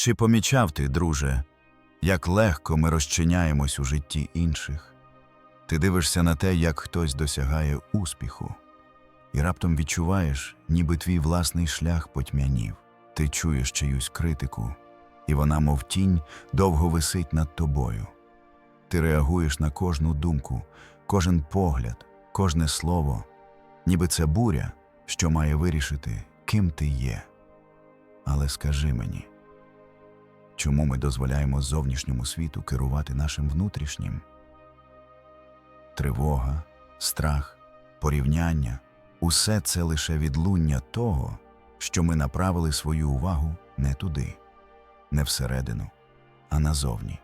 Чи помічав ти, друже, як легко ми розчиняємось у житті інших? Ти дивишся на те, як хтось досягає успіху, і раптом відчуваєш, ніби твій власний шлях потьмянів. Ти чуєш чиюсь критику, і вона, мов тінь, довго висить над тобою. Ти реагуєш на кожну думку, кожен погляд, кожне слово, ніби це буря, що має вирішити, ким ти є. Але скажи мені, чому ми дозволяємо зовнішньому світу керувати нашим внутрішнім? Тривога, страх, порівняння усе це лише відлуння того, що ми направили свою увагу не туди, не всередину, а назовні.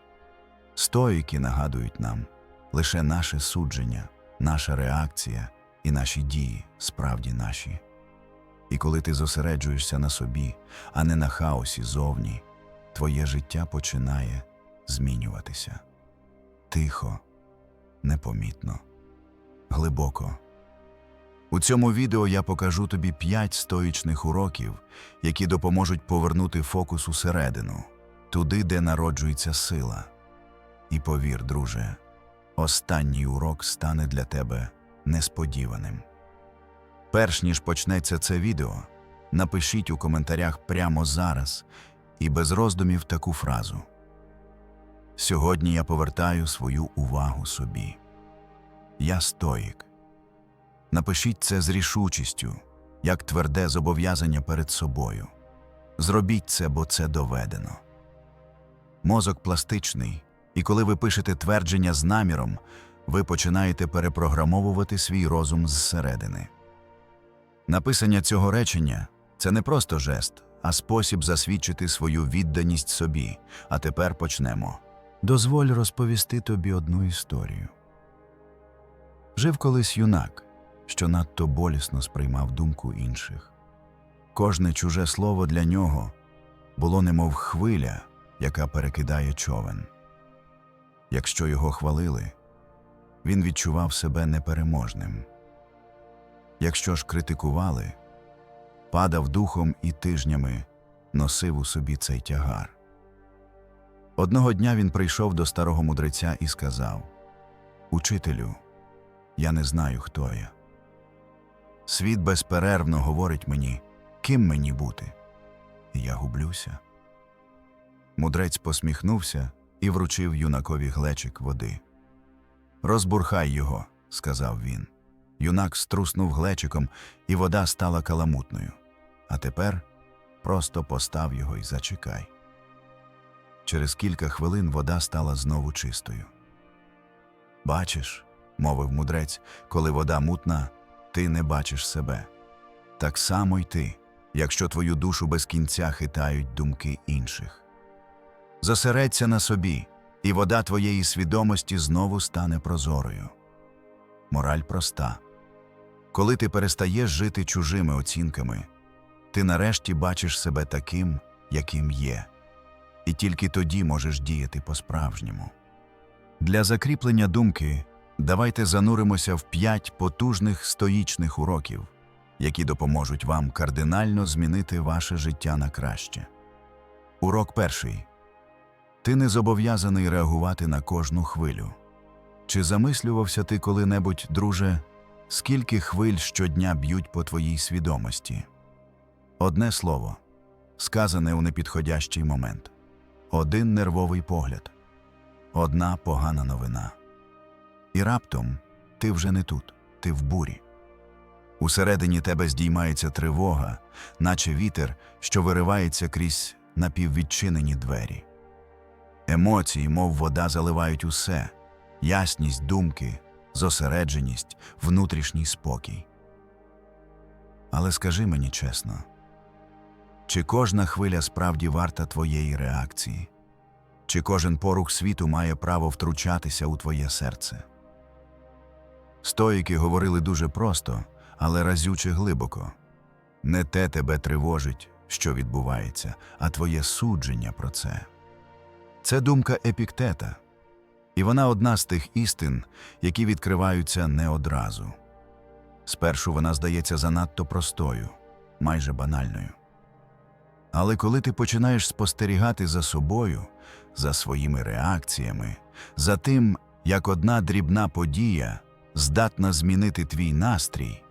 Стоїки нагадують нам лише наше судження, наша реакція і наші дії справді наші. І коли ти зосереджуєшся на собі, а не на хаосі зовні, твоє життя починає змінюватися. Тихо, непомітно, глибоко. У цьому відео я покажу тобі п'ять стоїчних уроків, які допоможуть повернути фокус усередину, туди, де народжується сила. І повір, друже, останній урок стане для тебе несподіваним. Перш ніж почнеться це відео, напишіть у коментарях прямо зараз і без роздумів таку фразу. Сьогодні я повертаю свою увагу собі. Я стоїк. Напишіть це з рішучістю, як тверде зобов'язання перед собою. Зробіть це, бо це доведено. Мозок пластичний, і коли ви пишете твердження з наміром, ви починаєте перепрограмовувати свій розум зсередини. Написання цього речення це не просто жест, а спосіб засвідчити свою відданість собі. А тепер почнемо. Дозволь розповісти тобі одну історію. Жив колись юнак, що надто болісно сприймав думку інших. Кожне чуже слово для нього було немов хвиля, яка перекидає човен. Якщо його хвалили, він відчував себе непереможним. Якщо ж критикували, падав духом і тижнями носив у собі цей тягар. Одного дня він прийшов до старого мудреця і сказав Учителю, я не знаю, хто я. Світ безперервно говорить мені, ким мені бути, і я гублюся. Мудрець посміхнувся і вручив юнакові глечик води. Розбурхай його, сказав він. Юнак струснув глечиком, і вода стала каламутною. А тепер просто постав його і зачекай. Через кілька хвилин вода стала знову чистою. Бачиш, мовив мудрець, коли вода мутна, ти не бачиш себе. Так само й ти, якщо твою душу без кінця хитають думки інших. Зосередься на собі, і вода твоєї свідомості знову стане прозорою. Мораль проста. Коли ти перестаєш жити чужими оцінками, ти нарешті бачиш себе таким, яким є, і тільки тоді можеш діяти по-справжньому. Для закріплення думки давайте зануримося в п'ять потужних стоїчних уроків, які допоможуть вам кардинально змінити ваше життя на краще. Урок перший. Ти не зобов'язаний реагувати на кожну хвилю. Чи замислювався ти коли-небудь, друже, скільки хвиль щодня б'ють по твоїй свідомості? Одне слово, сказане у непідходящий момент, один нервовий погляд, одна погана новина. І раптом ти вже не тут, ти в бурі. Усередині тебе здіймається тривога, наче вітер, що виривається крізь напіввідчинені двері. Емоції, мов вода, заливають усе ясність думки, зосередженість, внутрішній спокій. Але скажи мені чесно, чи кожна хвиля справді варта твоєї реакції? Чи кожен порух світу має право втручатися у твоє серце? Стоїки говорили дуже просто, але разюче глибоко. Не те тебе тривожить, що відбувається, а твоє судження про це. Це думка епіктета, і вона одна з тих істин, які відкриваються не одразу. Спершу вона здається занадто простою, майже банальною. Але коли ти починаєш спостерігати за собою, за своїми реакціями, за тим, як одна дрібна подія здатна змінити твій настрій,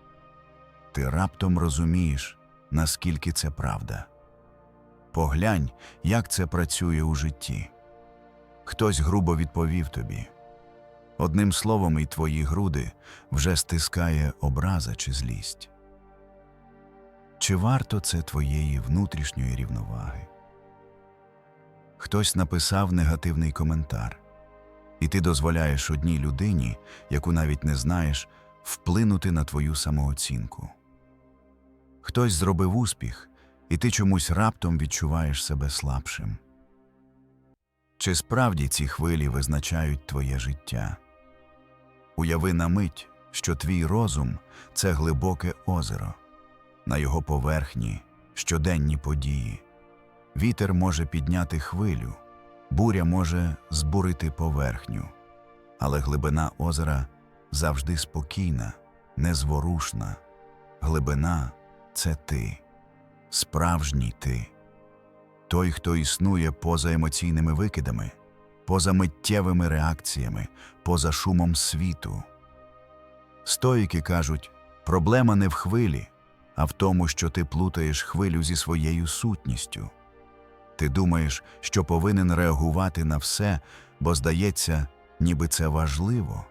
ти раптом розумієш, наскільки це правда. Поглянь, як це працює у житті. Хтось грубо відповів тобі. Одним словом, і твої груди вже стискає образа чи злість. Чи варто це твоєї внутрішньої рівноваги? Хтось написав негативний коментар, і ти дозволяєш одній людині, яку навіть не знаєш, вплинути на твою самооцінку. Хтось зробив успіх, і ти чомусь раптом відчуваєш себе слабшим. Чи справді ці хвилі визначають твоє життя? Уяви на мить, що твій розум це глибоке озеро, на його поверхні щоденні події. Вітер може підняти хвилю, буря може збурити поверхню, але глибина озера завжди спокійна, незворушна. Глибина це ти, справжній ти, той, хто існує поза емоційними викидами, поза миттєвими реакціями, поза шумом світу. Стоїки кажуть, проблема не в хвилі, а в тому, що ти плутаєш хвилю зі своєю сутністю. Ти думаєш, що повинен реагувати на все, бо здається, ніби це важливо.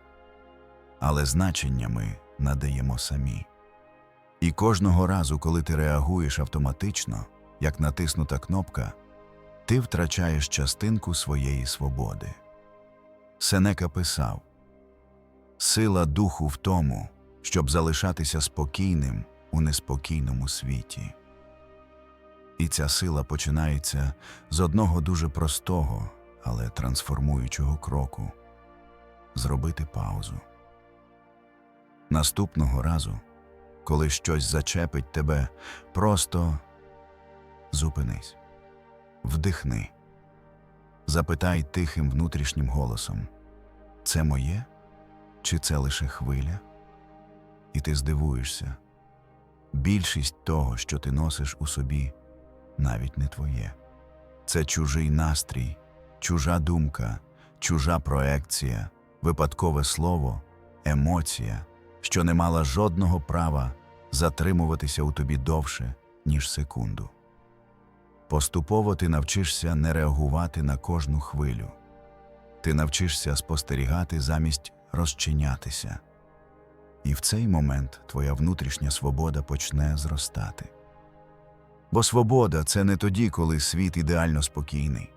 Але значення ми надаємо самі. І кожного разу, коли ти реагуєш автоматично, як натиснута кнопка, ти втрачаєш частинку своєї свободи. Сенека писав Сила духу в тому, щоб залишатися спокійним у неспокійному світі. І ця сила починається з одного дуже простого, але трансформуючого кроку зробити паузу. Наступного разу, коли щось зачепить тебе, просто зупинись, вдихни, запитай тихим внутрішнім голосом це моє чи це лише хвиля? І ти здивуєшся. Більшість того, що ти носиш у собі, навіть не твоє. Це чужий настрій, чужа думка, чужа проекція, випадкове слово, емоція, що не мала жодного права затримуватися у тобі довше, ніж секунду. Поступово ти навчишся не реагувати на кожну хвилю. Ти навчишся спостерігати замість розчинятися. І в цей момент твоя внутрішня свобода почне зростати. Бо свобода це не тоді, коли світ ідеально спокійний.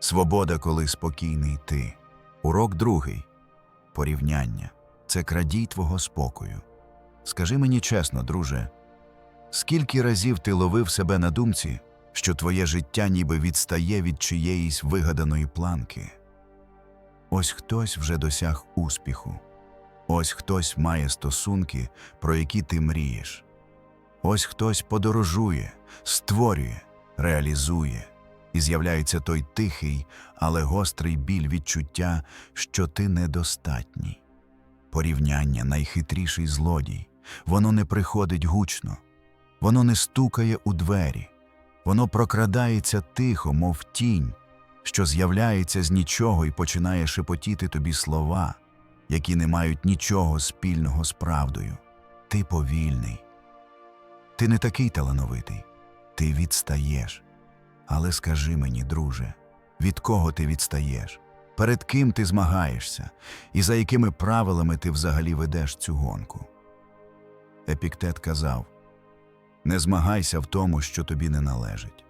Свобода, коли спокійний ти. Урок другий порівняння це крадій твого спокою. Скажи мені чесно, друже, скільки разів ти ловив себе на думці, що твоє життя ніби відстає від чиєїсь вигаданої планки? Ось хтось вже досяг успіху. Ось хтось має стосунки, про які ти мрієш. Ось хтось подорожує, створює, реалізує, і з'являється той тихий, але гострий біль відчуття, що ти недостатній. Порівняння найхитріший злодій. Воно не приходить гучно, воно не стукає у двері, воно прокрадається тихо, мов тінь, що з'являється з нічого і починає шепотіти тобі слова які не мають нічого спільного з правдою. Ти повільний. Ти не такий талановитий. Ти відстаєш. Але скажи мені, друже, від кого ти відстаєш? Перед ким ти змагаєшся, і за якими правилами ти взагалі ведеш цю гонку? Епіктет казав Не змагайся в тому, що тобі не належить.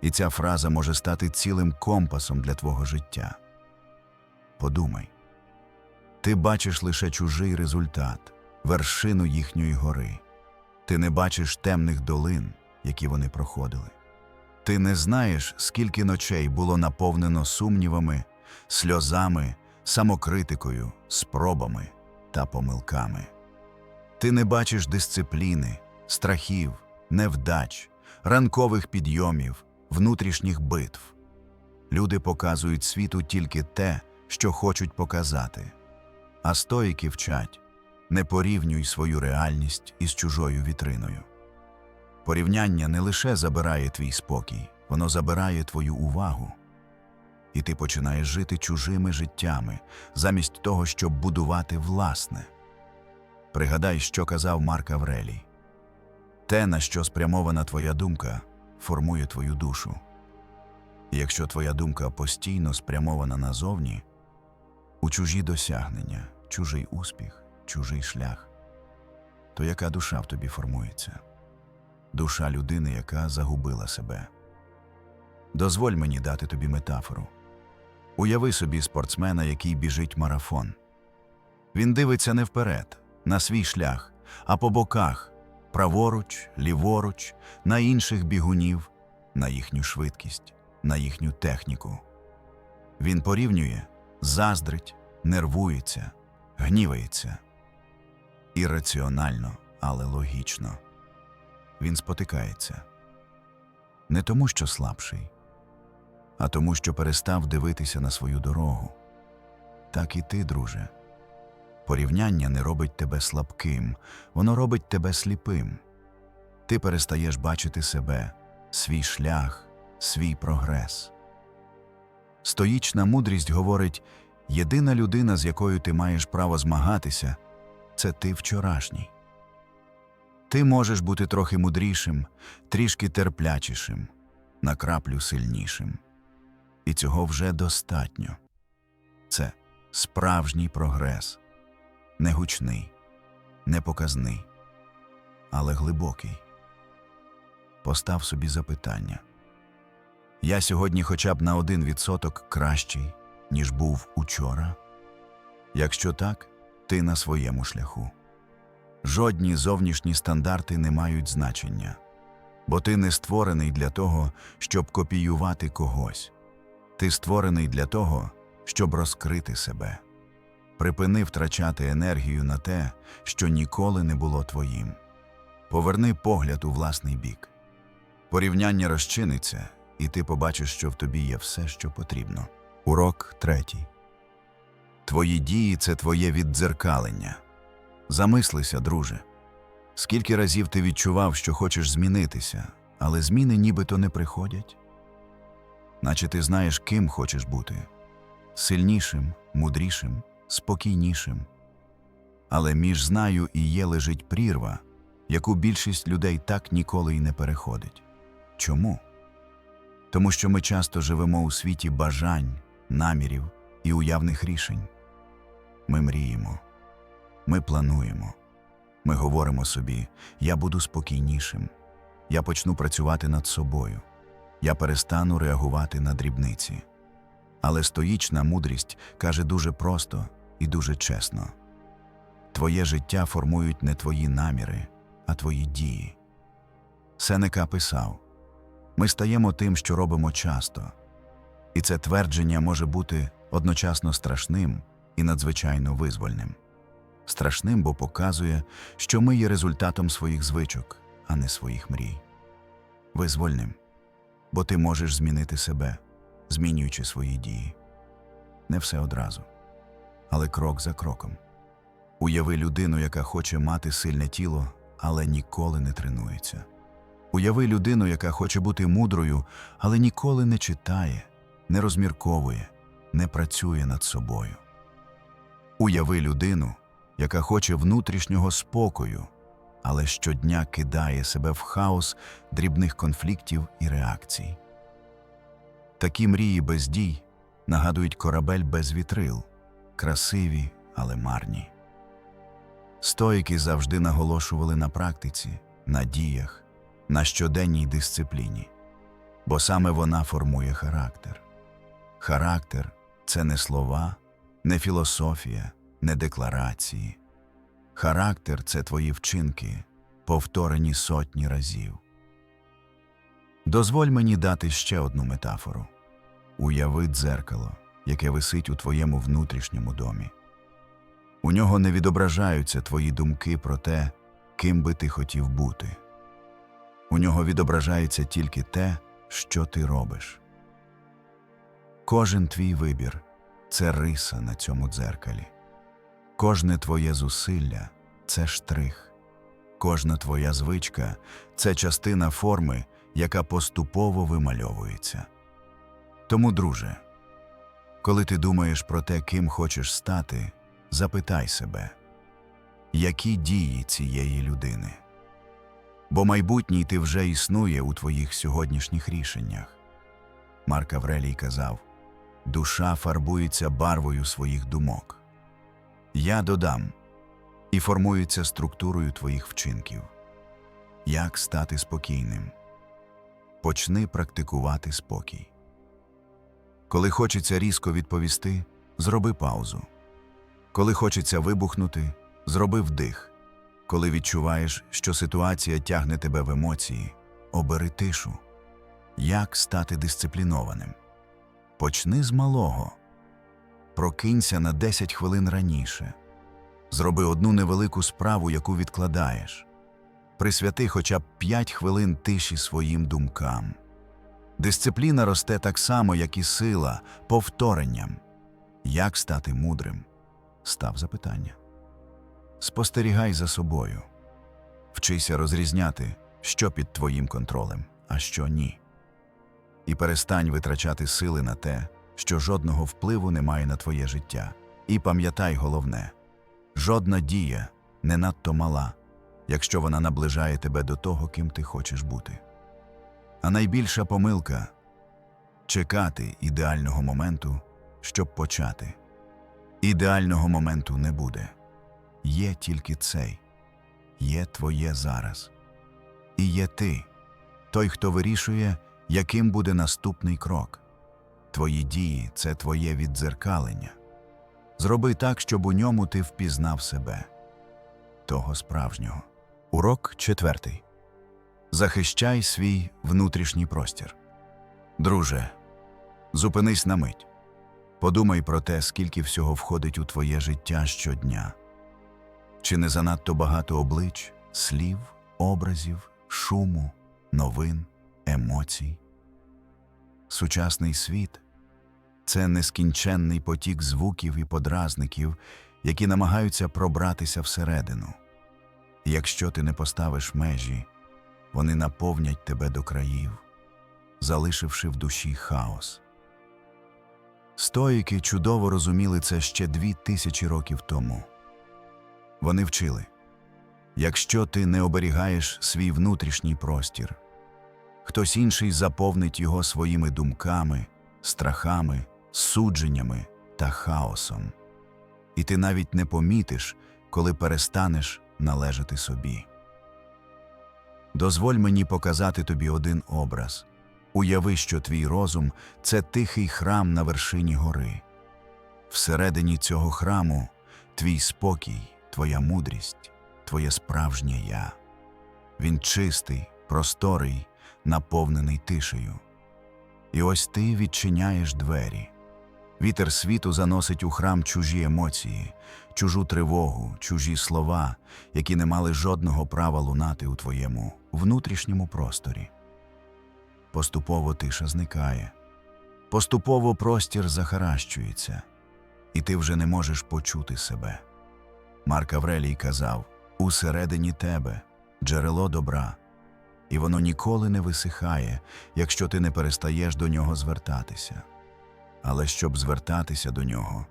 І ця фраза може стати цілим компасом для твого життя. Подумай. Ти бачиш лише чужий результат, вершину їхньої гори. Ти не бачиш темних долин, які вони проходили. Ти не знаєш, скільки ночей було наповнено сумнівами, сльозами, самокритикою, спробами та помилками. Ти не бачиш дисципліни, страхів, невдач, ранкових підйомів, внутрішніх битв. Люди показують світу тільки те, що хочуть показати. А стоїки вчать не порівнюй свою реальність із чужою вітриною. Порівняння не лише забирає твій спокій, воно забирає твою увагу. І ти починаєш жити чужими життями, замість того, щоб будувати власне. Пригадай, що казав Марк Аврелій. Те, на що спрямована твоя думка, формує твою душу. Якщо твоя думка постійно спрямована назовні, у чужі досягнення, чужий успіх, чужий шлях, то яка душа в тобі формується? Душа людини, яка загубила себе. Дозволь мені дати тобі метафору. Уяви собі спортсмена, який біжить марафон. Він дивиться не вперед, на свій шлях, а по боках праворуч, ліворуч, на інших бігунів, на їхню швидкість, на їхню техніку. Він порівнює, заздрить, нервується, гнівається. Ірраціонально, але логічно. Він спотикається не тому, що слабший, а тому, що перестав дивитися на свою дорогу. Так і ти, друже. Порівняння не робить тебе слабким, воно робить тебе сліпим. Ти перестаєш бачити себе, свій шлях, свій прогрес. Стоїчна мудрість говорить єдина людина, з якою ти маєш право змагатися, це ти вчорашній. Ти можеш бути трохи мудрішим, трішки терплячішим, на краплю сильнішим. І цього вже достатньо. Це справжній прогрес, не гучний, не показний, але глибокий. Постав собі запитання. Я сьогодні хоча б на один відсоток кращий, ніж був учора? Якщо так, ти на своєму шляху. Жодні зовнішні стандарти не мають значення, бо ти не створений для того, щоб копіювати когось. Ти створений для того, щоб розкрити себе. Припини втрачати енергію на те, що ніколи не було твоїм. Поверни погляд у власний бік. Порівняння розчиниться, і ти побачиш, що в тобі є все, що потрібно. Урок третій. Твої дії це твоє віддзеркалення. Замислися, друже. Скільки разів ти відчував, що хочеш змінитися, але зміни нібито не приходять? Наче ти знаєш, ким хочеш бути сильнішим, мудрішим, спокійнішим. Але між знаю і є лежить прірва, яку більшість людей так ніколи й не переходить. Чому? Тому що ми часто живемо у світі бажань, намірів і уявних рішень. Ми мріємо. Ми плануємо. Ми говоримо собі: я буду спокійнішим, я почну працювати над собою, я перестану реагувати на дрібниці. Але стоїчна мудрість каже дуже просто і дуже чесно: Твоє життя формують не твої наміри, а твої дії. Сенека писав: Ми стаємо тим, що робимо часто, і це твердження може бути одночасно страшним і надзвичайно визвольним страшним, бо показує, що ми є результатом своїх звичок, а не своїх мрій. Визвольним, бо ти можеш змінити себе, змінюючи свої дії. Не все одразу, але крок за кроком. Уяви людину, яка хоче мати сильне тіло, але ніколи не тренується. Уяви людину, яка хоче бути мудрою, але ніколи не читає, не розмірковує, не працює над собою. Уяви людину, яка хоче внутрішнього спокою, але щодня кидає себе в хаос дрібних конфліктів і реакцій. Такі мрії без дій нагадують корабель без вітрил, красиві, але марні. Стоїки завжди наголошували на практиці, на діях, на щоденній дисципліні, бо саме вона формує характер. Характер це не слова, не філософія, не декларації. Характер це твої вчинки, повторені сотні разів. Дозволь мені дати ще одну метафору уяви дзеркало, яке висить у твоєму внутрішньому домі. У нього не відображаються твої думки про те, ким би ти хотів бути. У нього відображається тільки те, що ти робиш. Кожен твій вибір це риса на цьому дзеркалі. Кожне твоє зусилля це штрих. Кожна твоя звичка це частина форми, яка поступово вимальовується. Тому, друже, коли ти думаєш про те, ким хочеш стати, запитай себе, які дії цієї людини. Бо майбутній ти вже існує у твоїх сьогоднішніх рішеннях. Марк Аврелій казав душа фарбується барвою своїх думок. Я додам і формується структурою твоїх вчинків. Як стати спокійним? Почни практикувати спокій. Коли хочеться різко відповісти, зроби паузу. Коли хочеться вибухнути, зроби вдих. Коли відчуваєш, що ситуація тягне тебе в емоції, обери тишу. Як стати дисциплінованим? Почни з малого. Прокинься на 10 хвилин раніше. Зроби одну невелику справу, яку відкладаєш. Присвяти хоча б 5 хвилин тиші своїм думкам. Дисципліна росте так само, як і сила, повторенням. Як стати мудрим? Став запитання. Спостерігай за собою. Вчися розрізняти, що під твоїм контролем, а що ні. І перестань витрачати сили на те, що жодного впливу не має на твоє життя. І пам'ятай головне жодна дія не надто мала, якщо вона наближає тебе до того, ким ти хочеш бути. А найбільша помилка чекати ідеального моменту, щоб почати. Ідеального моменту не буде. Є тільки цей, є твоє зараз. І є ти, той, хто вирішує, яким буде наступний крок. Твої дії це твоє віддзеркалення. Зроби так, щоб у ньому ти впізнав себе, того справжнього. Урок четвертий. Захищай свій внутрішній простір. Друже, зупинись на мить. Подумай про те, скільки всього входить у твоє життя щодня. Чи не занадто багато облич, слів, образів, шуму, новин, емоцій? Сучасний світ це нескінченний потік звуків і подразників, які намагаються пробратися всередину. Якщо ти не поставиш межі, вони наповнять тебе до країв, залишивши в душі хаос. Стоїки чудово розуміли це ще дві тисячі років тому. Вони вчили якщо ти не оберігаєш свій внутрішній простір, хтось інший заповнить його своїми думками, страхами, судженнями та хаосом, і ти навіть не помітиш, коли перестанеш належати собі. Дозволь мені показати тобі один образ. Уяви, що твій розум це тихий храм на вершині гори. Всередині цього храму твій спокій, твоя мудрість, твоє справжнє я. Він чистий, просторий, наповнений тишею. І ось ти відчиняєш двері. Вітер світу заносить у храм чужі емоції, чужу тривогу, чужі слова, які не мали жодного права лунати у твоєму внутрішньому просторі. Поступово тиша зникає, поступово простір захаращується, і ти вже не можеш почути себе. Марк Аврелій казав усередині тебе джерело добра, і воно ніколи не висихає, якщо ти не перестаєш до нього звертатися. Але щоб звертатися до нього,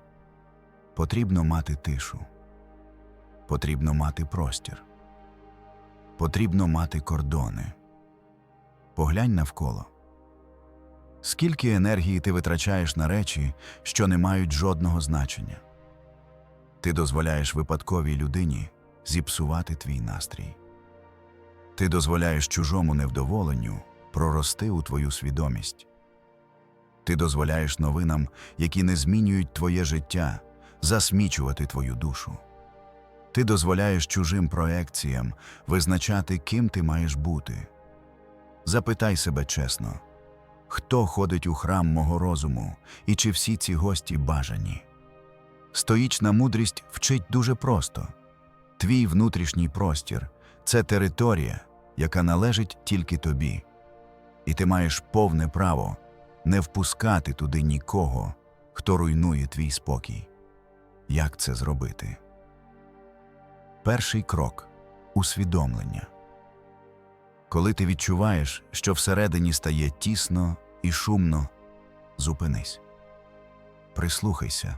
потрібно мати тишу, потрібно мати простір, потрібно мати кордони. Поглянь навколо. Скільки енергії ти витрачаєш на речі, що не мають жодного значення? Ти дозволяєш випадковій людині зіпсувати твій настрій. Ти дозволяєш чужому невдоволенню прорости у твою свідомість. Ти дозволяєш новинам, які не змінюють твоє життя, засмічувати твою душу. Ти дозволяєш чужим проекціям визначати, ким ти маєш бути. Запитай себе чесно, хто ходить у храм мого розуму і чи всі ці гості бажані? Стоїчна мудрість вчить дуже просто твій внутрішній простір це територія, яка належить тільки тобі, і ти маєш повне право не впускати туди нікого, хто руйнує твій спокій. Як це зробити? Перший крок усвідомлення. Коли ти відчуваєш, що всередині стає тісно і шумно, зупинись. Прислухайся.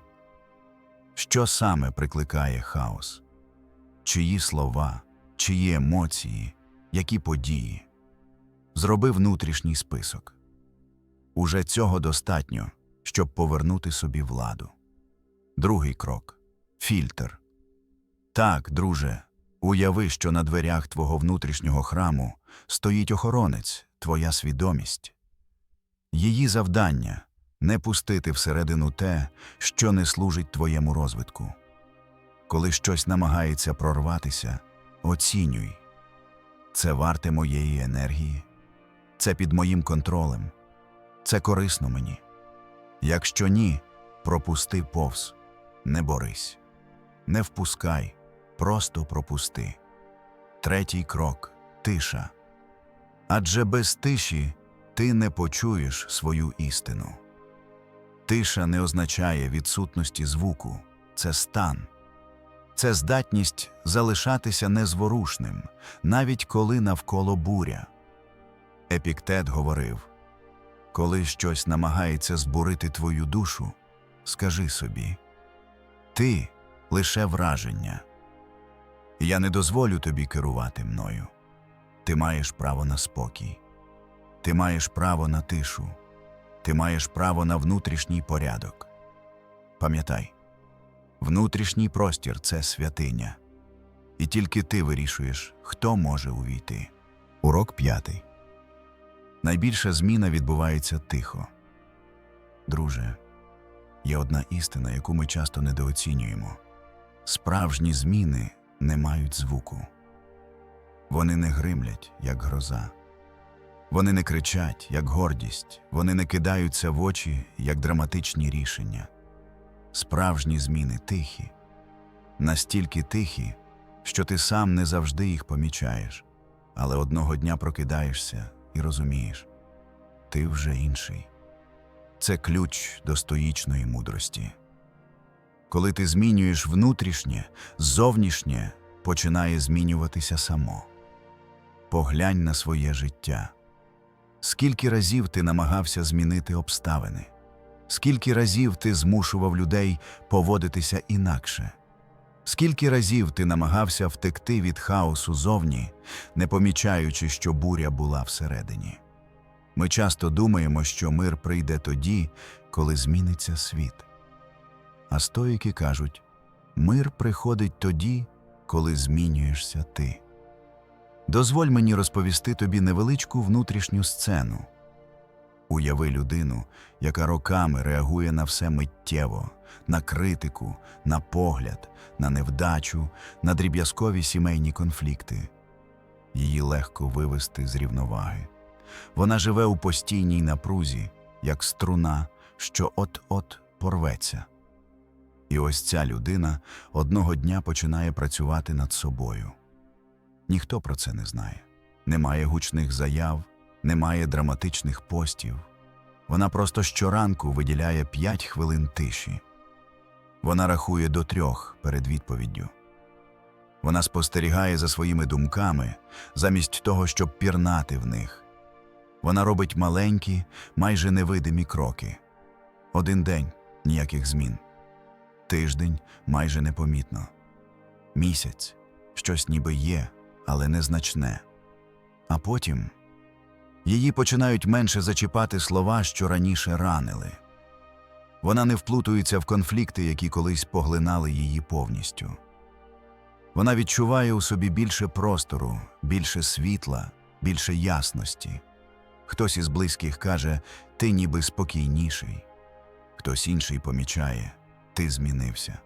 Що саме прикликає хаос? Чиї слова, чиї емоції, які події? Зроби внутрішній список. Уже цього достатньо, щоб повернути собі владу. Другий крок фільтр. Так, друже, уяви, що на дверях твого внутрішнього храму стоїть охоронець, твоя свідомість. Її завдання не пустити всередину те, що не служить твоєму розвитку. Коли щось намагається прорватися, оцінюй це варте моєї енергії, це під моїм контролем, це корисно мені. Якщо ні, пропусти повз, не борись, не впускай, просто пропусти. Третій крок тиша. Адже без тиші ти не почуєш свою істину. Тиша не означає відсутності звуку, це стан. Це здатність залишатися незворушним, навіть коли навколо буря. Епіктет говорив коли щось намагається збурити твою душу, скажи собі ти лише враження. Я не дозволю тобі керувати мною. Ти маєш право на спокій, ти маєш право на тишу, ти маєш право на внутрішній порядок. Пам'ятай, внутрішній простір це святиня, і тільки ти вирішуєш, хто може увійти. Урок п'ятий. Найбільша зміна відбувається тихо. Друже, є одна істина, яку ми часто недооцінюємо. Справжні зміни не мають звуку. Вони не гримлять, як гроза. Вони не кричать, як гордість, вони не кидаються в очі, як драматичні рішення. Справжні зміни тихі, настільки тихі, що ти сам не завжди їх помічаєш, але одного дня прокидаєшся і розумієш ти вже інший. Це ключ до стоїчної мудрості. Коли ти змінюєш внутрішнє, зовнішнє починає змінюватися само. Поглянь на своє життя. Скільки разів ти намагався змінити обставини? Скільки разів ти змушував людей поводитися інакше? Скільки разів ти намагався втекти від хаосу зовні, не помічаючи, що буря була всередині? Ми часто думаємо, що мир прийде тоді, коли зміниться світ. А стоїки кажуть мир приходить тоді, коли змінюєшся ти. Дозволь мені розповісти тобі невеличку внутрішню сцену. Уяви людину, яка роками реагує на все миттєво, на критику, на погляд, на невдачу, на дріб'язкові сімейні конфлікти. Її легко вивести з рівноваги. Вона живе у постійній напрузі, як струна, що от-от порветься. І ось ця людина одного дня починає працювати над собою. Ніхто про це не знає. Немає гучних заяв, немає драматичних постів. Вона просто щоранку виділяє п'ять хвилин тиші. Вона рахує до трьох перед відповіддю. Вона спостерігає за своїми думками, замість того, щоб пірнати в них. Вона робить маленькі, майже невидимі кроки. Один день ніяких змін, тиждень майже непомітно, місяць щось ніби є, але незначне. А потім її починають менше зачіпати слова, що раніше ранили. Вона не вплутується в конфлікти, які колись поглинали її повністю. Вона відчуває у собі більше простору, більше світла, більше ясності. Хтось із близьких каже, ти ніби спокійніший, хтось інший помічає, ти змінився.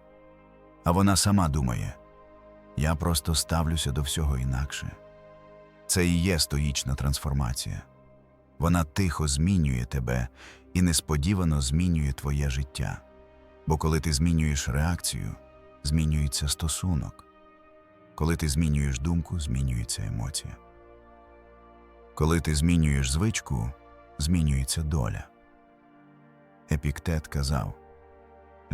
А вона сама думає, я просто ставлюся до всього інакше. Це і є стоїчна трансформація. Вона тихо змінює тебе і несподівано змінює твоє життя. Бо коли ти змінюєш реакцію, змінюється стосунок. Коли ти змінюєш думку, змінюється емоція. Коли ти змінюєш звичку, змінюється доля. Епіктет казав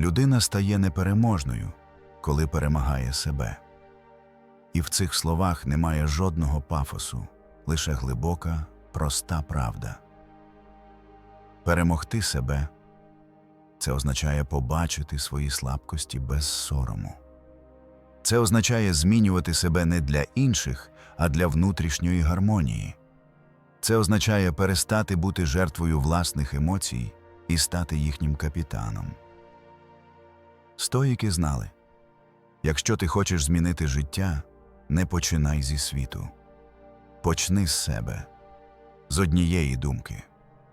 людина стає непереможною, коли перемагає себе. І в цих словах немає жодного пафосу, лише глибока, проста правда. Перемогти себе це означає побачити свої слабкості без сорому. Це означає змінювати себе не для інших, а для внутрішньої гармонії. Це означає перестати бути жертвою власних емоцій і стати їхнім капітаном. Стоїки знали якщо ти хочеш змінити життя, не починай зі світу. Почни з себе, з однієї думки,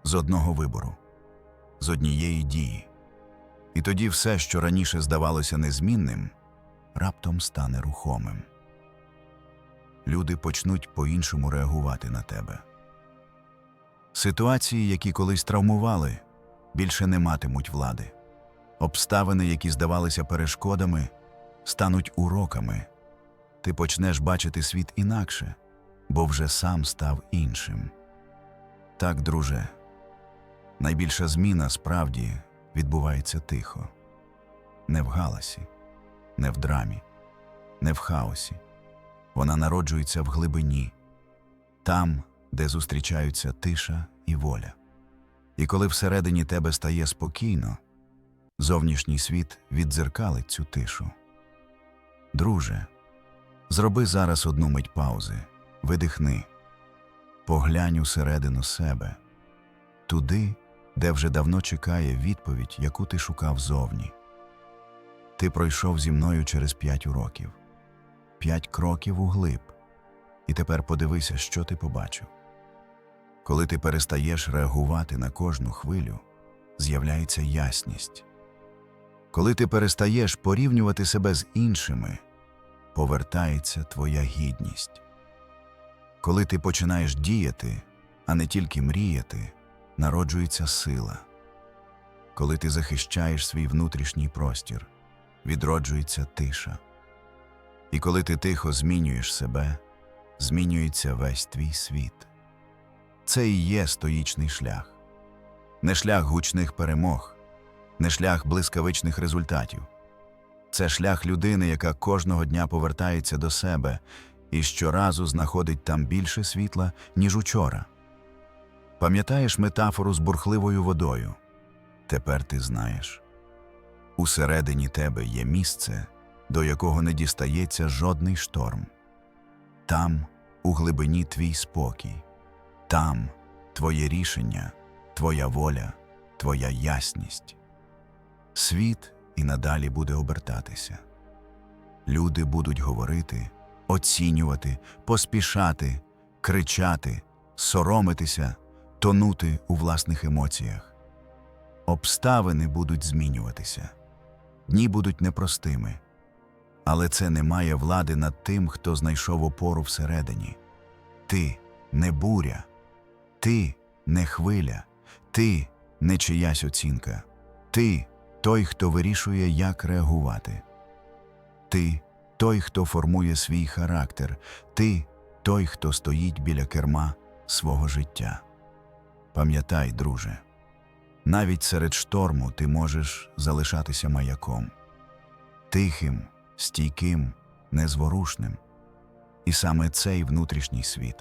з одного вибору, з однієї дії. І тоді все, що раніше здавалося незмінним, раптом стане рухомим. Люди почнуть по-іншому реагувати на тебе. Ситуації, які колись травмували, більше не матимуть влади. Обставини, які здавалися перешкодами, стануть уроками. Ти почнеш бачити світ інакше, бо вже сам став іншим. Так, друже, найбільша зміна справді відбувається тихо, не в галасі, не в драмі, не в хаосі. Вона народжується в глибині, там, де зустрічаються тиша і воля. І коли всередині тебе стає спокійно, зовнішній світ віддзеркалить цю тишу. Друже, зроби зараз одну мить паузи, видихни, поглянь усередину себе, туди, де вже давно чекає відповідь, яку ти шукав зовні. Ти пройшов зі мною через п'ять уроків, п'ять кроків углиб, і тепер подивися, що ти побачив. Коли ти перестаєш реагувати на кожну хвилю, з'являється ясність. Коли ти перестаєш порівнювати себе з іншими, повертається твоя гідність. Коли ти починаєш діяти, а не тільки мріяти, народжується сила. Коли ти захищаєш свій внутрішній простір, відроджується тиша. І коли ти тихо змінюєш себе, змінюється весь твій світ. Це і є стоїчний шлях, не шлях гучних перемог, не шлях блискавичних результатів. Це шлях людини, яка кожного дня повертається до себе і щоразу знаходить там більше світла, ніж учора. Пам'ятаєш метафору з бурхливою водою? Тепер ти знаєш. Усередині тебе є місце, до якого не дістається жодний шторм. Там, у глибині твій спокій, там твоє рішення, твоя воля, твоя ясність. Світ і надалі буде обертатися. Люди будуть говорити, оцінювати, поспішати, кричати, соромитися, тонути у власних емоціях. Обставини будуть змінюватися, дні будуть непростими, але це не має влади над тим, хто знайшов опору всередині. Ти не буря, ти не хвиля, ти не чиясь оцінка, ти той, хто вирішує, як реагувати. Ти той, хто формує свій характер, ти той, хто стоїть біля керма свого життя. Пам'ятай, друже, навіть серед шторму ти можеш залишатися маяком, тихим, стійким, незворушним. І саме цей внутрішній світ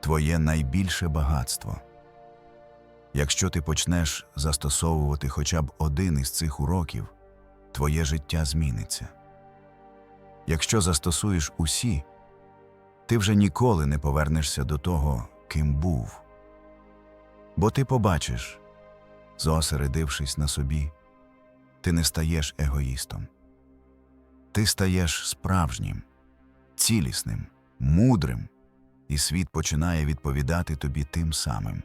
твоє найбільше багатство. Якщо ти почнеш застосовувати хоча б один із цих уроків, твоє життя зміниться. Якщо застосуєш усі, ти вже ніколи не повернешся до того, ким був. Бо ти побачиш, зосередившись на собі, ти не стаєш егоїстом. Ти стаєш справжнім, цілісним, мудрим, і світ починає відповідати тобі тим самим.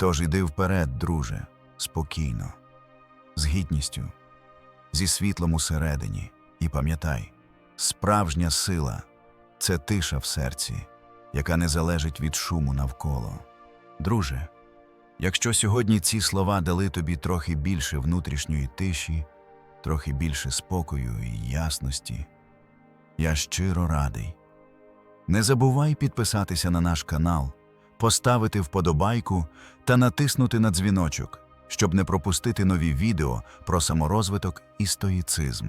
Тож іди вперед, друже, спокійно, з гідністю, зі світлом усередині, і пам'ятай, справжня сила це тиша в серці, яка не залежить від шуму навколо. Друже, якщо сьогодні ці слова дали тобі трохи більше внутрішньої тиші, трохи більше спокою і ясності, я щиро радий. Не забувай підписатися на наш канал, поставити вподобайку та натиснути на дзвіночок, щоб не пропустити нові відео про саморозвиток і стоїцизм.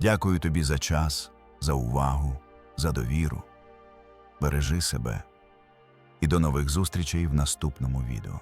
Дякую тобі за час, за увагу, за довіру. Бережи себе. І до нових зустрічей в наступному відео.